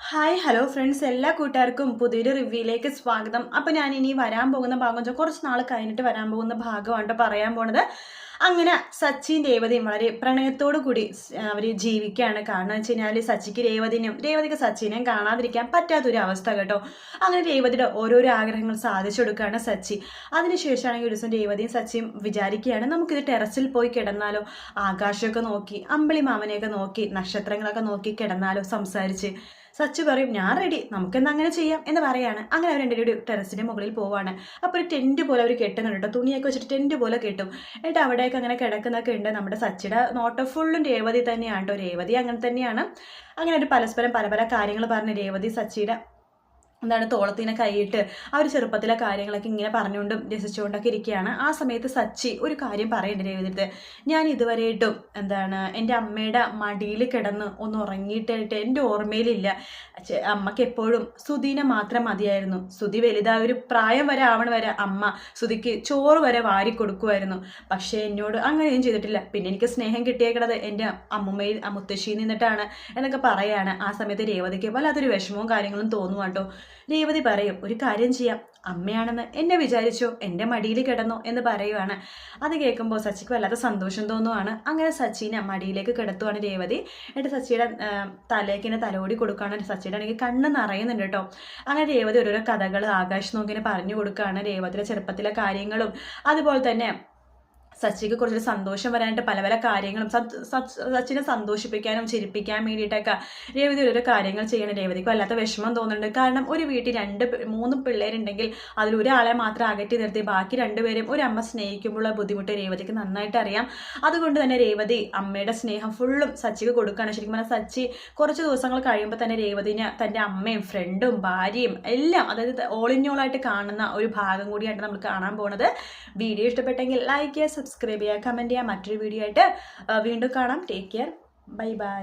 Hi hello friends എല്ലാ കൂട്ടുകാർക്കും പുതിയൊരു റിവ്യൂയിലേക്ക് സ്വാഗതം. അപ്പോൾ ഞാൻ ഇനി വരാൻ പോകുന്ന ഭാഗം വെച്ചാൽ കുറച്ച് നാൾ കഴിഞ്ഞിട്ട് വരാൻ പോകുന്ന ഭാഗമാണ് പറയാൻ പോണത്. അങ്ങനെ സച്ചിൻ രേവതിയും വളരെ പ്രണയത്തോടു കൂടി അവർ ജീവിക്കുകയാണ്. കാരണം വെച്ച് കഴിഞ്ഞാൽ സച്ചിക്ക് രേവതിനും രേവതിക്ക് സച്ചിനെയും കാണാതിരിക്കാൻ പറ്റാത്തൊരു അവസ്ഥ കേട്ടോ. അങ്ങനെ രേവതിയുടെ ഓരോരോ ആഗ്രഹങ്ങൾ സാധിച്ചു കൊടുക്കുകയാണ് സച്ചി. അതിനുശേഷമാണെങ്കിൽ ഒരു ദിവസം രേവതിയും സച്ചിയും വിചാരിക്കുകയാണ് നമുക്കിത് ടെറസിൽ പോയി കിടന്നാലോ? ആകാശമൊക്കെ നോക്കി അമ്പിളി മാമനെയൊക്കെ നോക്കി നക്ഷത്രങ്ങളൊക്കെ നോക്കി കിടന്നാലോ സംസാരിച്ച്? സച്ചു പറയും ഞാൻ റെഡി നമുക്കെന്താ അങ്ങനെ ചെയ്യാം എന്ന് പറയാണ്. അങ്ങനെ അവർ രണ്ടുപേരും ഒരു ടെറസിന്റെ മുകളിൽ പോവാണ്. അപ്പോൾ ഒരു ടെന്റ് പോലെ അവർ കെട്ടുന്നുണ്ട് കേട്ടോ. തുണിയൊക്കെ വെച്ചിട്ട് ടെന്റ് പോലെ കെട്ടും. എന്നിട്ട് അവിടെയൊക്കെ അങ്ങനെ കിടക്കുന്നൊക്കെ ഉണ്ട്. നമ്മുടെ സച്ചിയുടെ നോട്ട് ഫുള്ളും രേവതി തന്നെയാണ് കേട്ടോ. രേവതി അങ്ങനെ തന്നെയാണ്. അങ്ങനെ ഒരു പരസ്പരം പല പല കാര്യങ്ങൾ പറഞ്ഞ് രേവതി സച്ചിയുടെ എന്താണ് തോളത്തിനെ കൈയിട്ട് ആ ഒരു ചെറുപ്പത്തിലെ കാര്യങ്ങളൊക്കെ ഇങ്ങനെ പറഞ്ഞുകൊണ്ടും രസിച്ചുകൊണ്ടൊക്കെ ഇരിക്കുകയാണ്. ആ സമയത്ത് സച്ചി ഒരു കാര്യം പറയേണ്ടി രേവതിട്ട് ഞാൻ ഇതുവരെയായിട്ടും എന്താണ് എന്റെ അമ്മയുടെ മടിയിൽ കിടന്ന് ഒന്ന് ഉറങ്ങിയിട്ടായിട്ട് എന്റെ ഓർമ്മയിലില്ല. അമ്മയ്ക്ക് എപ്പോഴും സുധീനെ മാത്രം മതിയായിരുന്നു. സുധി വലുതായ ഒരു പ്രായം വരെ ആവണ വരെ അമ്മ സുധിക്ക് ചോറ് വരെ വാരി കൊടുക്കുമായിരുന്നു പക്ഷേ എന്നോട് അങ്ങനെയും ചെയ്തിട്ടില്ല. പിന്നെ എനിക്ക് സ്നേഹം കിട്ടിയേക്കണത് എന്റെ അമ്മമ്മയിൽ മുത്തശ്ശിയിൽ നിന്നിട്ടാണ് എന്നൊക്കെ പറയാണ്. ആ സമയത്ത് രേവതിക്ക് വല്ലാത്തൊരു വിഷമവും കാര്യങ്ങളും തോന്നുവാട്ടോ. രേവതി പറയും ഒരു കാര്യം ചെയ്യാം. അമ്മയാണെന്ന് എന്നെ വിചാരിച്ചോ എന്റെ മടിയിൽ കിടന്നോ എന്ന് പറയുവാണ്. അത് കേൾക്കുമ്പോൾ സച്ചിക്ക് വല്ലാത്ത സന്തോഷം തോന്നുവാണ്. അങ്ങനെ സച്ചിനെ മടിയിലേക്ക് കിടത്തുവാണ് രേവതി. എന്നിട്ട് സച്ചിയുടെ തലേക്കിനെ തലോടി കൊടുക്കുകയാണ്. സച്ചിയുടെ ആണെങ്കിൽ കണ്ണ് നിറയുന്നുണ്ട് കേട്ടോ. അങ്ങനെ രേവതി ഓരോരോ കഥകൾ ആകാശ് നോക്കിനെ പറഞ്ഞു കൊടുക്കുകയാണ്. രേവതിയുടെ ചെറുപ്പത്തിലെ കാര്യങ്ങളും അതുപോലെ തന്നെ സച്ചിക്ക് കുറച്ചൊരു സന്തോഷം വരാനായിട്ട് പല പല കാര്യങ്ങളും സച്ചിനെ സന്തോഷിപ്പിക്കാനും ചിരിപ്പിക്കാൻ വേണ്ടിയിട്ടൊക്കെ രേവതി ഓരോ കാര്യങ്ങൾ ചെയ്യണം രേവതിക്ക് വല്ലാത്ത വിഷമം തോന്നുന്നുണ്ട്. കാരണം ഒരു വീട്ടിൽ രണ്ട് മൂന്ന് പിള്ളേരുണ്ടെങ്കിൽ അതിൽ ഒരാളെ മാത്രം അകറ്റി നിർത്തി ബാക്കി രണ്ടുപേരും ഒരു അമ്മ സ്നേഹിക്കുമ്പോഴുള്ള ബുദ്ധിമുട്ട് രേവതിക്ക് നന്നായിട്ട് അറിയാം. അതുകൊണ്ട് തന്നെ രേവതി അമ്മയുടെ സ്നേഹം ഫുള്ളും സച്ചിക്ക് കൊടുക്കുകയാണ് ശരിക്കും പറഞ്ഞാൽ സച്ചി കുറച്ച് ദിവസങ്ങൾ കഴിയുമ്പോൾ തന്നെ രേവതിനെ തന്റെ അമ്മയും ഫ്രണ്ടും ഭാര്യയും എല്ലാം അതായത് ഓൾ ഇൻ ഓൾ ആയിട്ട് കാണുന്ന ഒരു ഭാഗം കൂടിയായിട്ട് നമ്മൾ കാണാൻ പോകുന്നത് വീഡിയോ ഇഷ്ടപ്പെട്ടെങ്കിൽ ലൈക്ക് ചെയ്യുക സബ്സ്ക്രൈബ് ചെയ്യുക കമന്റ് ചെയ്യുക മറ്റൊരു വീഡിയോ ആയിട്ട് വീണ്ടും കാണാം. Take care bye bye